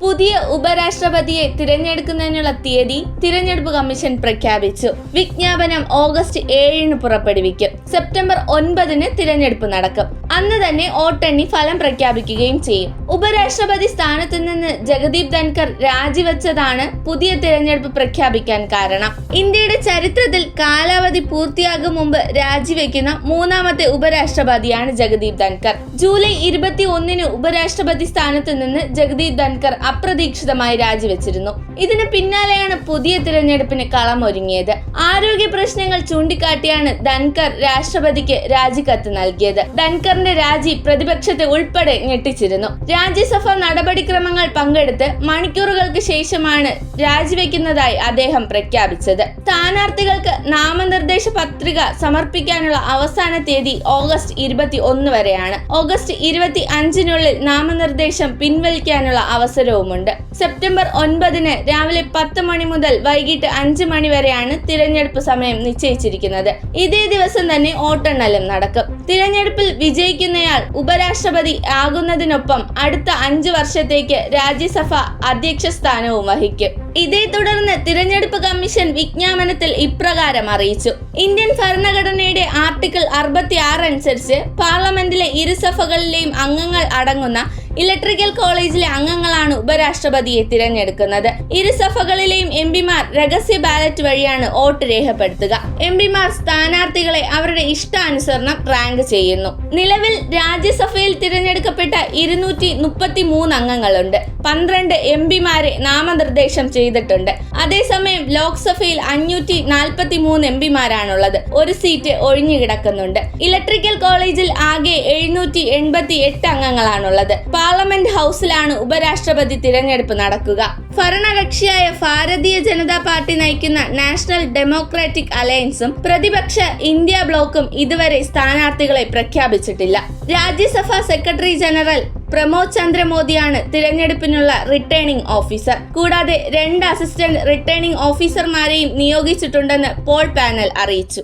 പുതിയ ഉപരാഷ്ട്രപതിയെ തിരഞ്ഞെടുക്കുന്നതിനുള്ള തീയതി തിരഞ്ഞെടുപ്പ് കമ്മീഷൻ പ്രഖ്യാപിച്ചു. വിജ്ഞാപനം ഓഗസ്റ്റ് ഏഴിന് പുറപ്പെടുവിക്കും. സെപ്റ്റംബർ ഒൻപതിന് തിരഞ്ഞെടുപ്പ് നടക്കും. അന്ന് തന്നെ വോട്ടെണ്ണി ഫലം പ്രഖ്യാപിക്കുകയും ചെയ്യും. ഉപരാഷ്ട്രപതി സ്ഥാനത്ത് നിന്ന് ജഗദീപ് ധൻകർ രാജിവെച്ചതാണ് പുതിയ തിരഞ്ഞെടുപ്പ് പ്രഖ്യാപിക്കാൻ കാരണം. ഇന്ത്യയുടെ ചരിത്രത്തിൽ കാലാവധി പൂർത്തിയാകും മുമ്പ് രാജിവെക്കുന്ന മൂന്നാമത്തെ ഉപരാഷ്ട്രപതിയാണ് ജഗദീപ് ധൻകർ ജൂലൈ ഇരുപത്തി ഒന്നിന് ഉപരാഷ്ട്രപതി സ്ഥാനത്ത് നിന്ന് ജഗദീപ് ധൻകർ അപ്രതീക്ഷിതമായി രാജിവെച്ചിരുന്നു. ഇതിന് പിന്നാലെയാണ് പുതിയ തിരഞ്ഞെടുപ്പിന് കളമൊരുങ്ങിയത് ആരോഗ്യ പ്രശ്നങ്ങൾ ചൂണ്ടിക്കാട്ടിയാണ് ധൻകർ രാഷ്ട്രപതിക്ക് രാജിക്കത്ത് നൽകിയത്. ധൻകറിന്റെ രാജി പ്രതിപക്ഷത്തെ ഉൾപ്പെടെ ഞെട്ടിച്ചിരുന്നു. രാജ്യസഭ നടപടിക്രമങ്ങൾ പങ്കെടുത്ത് മണിക്കൂറുകൾക്ക് ശേഷമാണ് രാജിവെക്കുന്നതായി അദ്ദേഹം പ്രഖ്യാപിച്ചത്. സ്ഥാനാർത്ഥികൾക്ക് നാമനിർദ്ദേശ പത്രിക സമർപ്പിക്കാനുള്ള അവസാന തീയതി ഓഗസ്റ്റ് ഇരുപത്തി ഒന്ന് വരെയാണ്. ഓഗസ്റ്റ് ഇരുപത്തി അഞ്ചിനുള്ളിൽ നാമനിർദ്ദേശം പിൻവലിക്കാനുള്ള അവസരവുമുണ്ട്. സെപ്റ്റംബർ ഒൻപതിന് രാവിലെ പത്ത് മണി മുതൽ വൈകിട്ട് അഞ്ച് മണി വരെയാണ് തിരഞ്ഞെടുപ്പ് സമയം നിശ്ചയിച്ചിരിക്കുന്നത്. ഇതേ ദിവസം തന്നെ വോട്ടെണ്ണലും നടക്കും. തിരഞ്ഞെടുപ്പിൽ വിജയിക്കുന്നയാൾ ഉപരാഷ്ട്രപതി ആകുന്നതിനൊപ്പം അടുത്ത അഞ്ച് വർഷത്തേക്ക് രാജ്യസഭ അധ്യക്ഷ സ്ഥാനവും വഹിക്കും. ഇതേ തുടർന്ന് തിരഞ്ഞെടുപ്പ് കമ്മീഷൻ വിജ്ഞാപനത്തിൽ ഇപ്രകാരം അറിയിച്ചു. ഇന്ത്യൻ ഭരണഘടനയുടെ ആർട്ടിക്കിൾ അറുപത്തി അനുസരിച്ച് പാർലമെന്റിലെ ഇരുസഭകളിലെയും അംഗങ്ങൾ അടങ്ങുന്ന ഇലക്ട്രിക്കൽ കോളേജിലെ അംഗങ്ങളാണ് ഉപരാഷ്ട്രപതിയെ തിരഞ്ഞെടുക്കുന്നത്. ഇരുസഭകളിലെയും എം പിമാർ രഹസ്യ ബാലറ്റ് വഴിയാണ് വോട്ട് രേഖപ്പെടുത്തുക. എം പിമാർ സ്ഥാനാർത്ഥികളെ അവരുടെ ഇഷ്ടാനുസരണം റാങ്ക് ചെയ്യുന്നു. നിലവിൽ രാജ്യസഭയിൽ തിരഞ്ഞെടുക്കപ്പെട്ട ഇരുന്നൂറ്റി മുപ്പത്തി മൂന്ന് അംഗങ്ങളുണ്ട്. പന്ത്രണ്ട് എം പിമാരെ നാമനിർദ്ദേശം ചെയ്തിട്ടുണ്ട്. അതേസമയം ലോക്സഭയിൽ അഞ്ഞൂറ്റി നാൽപ്പത്തി മൂന്ന് എം പിമാരാണുള്ളത്. ഒരു സീറ്റ് ഒഴിഞ്ഞു കിടക്കുന്നുണ്ട്. ഇലക്ട്രിക്കൽ കോളേജിൽ ആകെ എഴുന്നൂറ്റി എൺപത്തി എട്ട് അംഗങ്ങളാണുള്ളത്. പാർലമെന്റ് ഹൗസിലാണ് ഉപരാഷ്ട്രപതി തിരഞ്ഞെടുപ്പ് നടക്കുക. ഭരണകക്ഷിയായ ഭാരതീയ ജനതാ പാർട്ടി നയിക്കുന്ന നാഷണൽ ഡെമോക്രാറ്റിക് അലയൻസും പ്രതിപക്ഷ ഇന്ത്യ ബ്ലോക്കും ഇതുവരെ സ്ഥാനാർത്ഥികളെ പ്രഖ്യാപിച്ചിട്ടില്ല. രാജ്യസഭാ സെക്രട്ടറി ജനറൽ പ്രമോദ് ചന്ദ്ര മോദിയാണ് തിരഞ്ഞെടുപ്പിനുള്ള റിട്ടേണിംഗ് ഓഫീസർ കൂടാതെ രണ്ട് അസിസ്റ്റന്റ് റിട്ടേണിംഗ് ഓഫീസർമാരെയും നിയോഗിച്ചിട്ടുണ്ടെന്ന് പോൾ പാനൽ അറിയിച്ചു.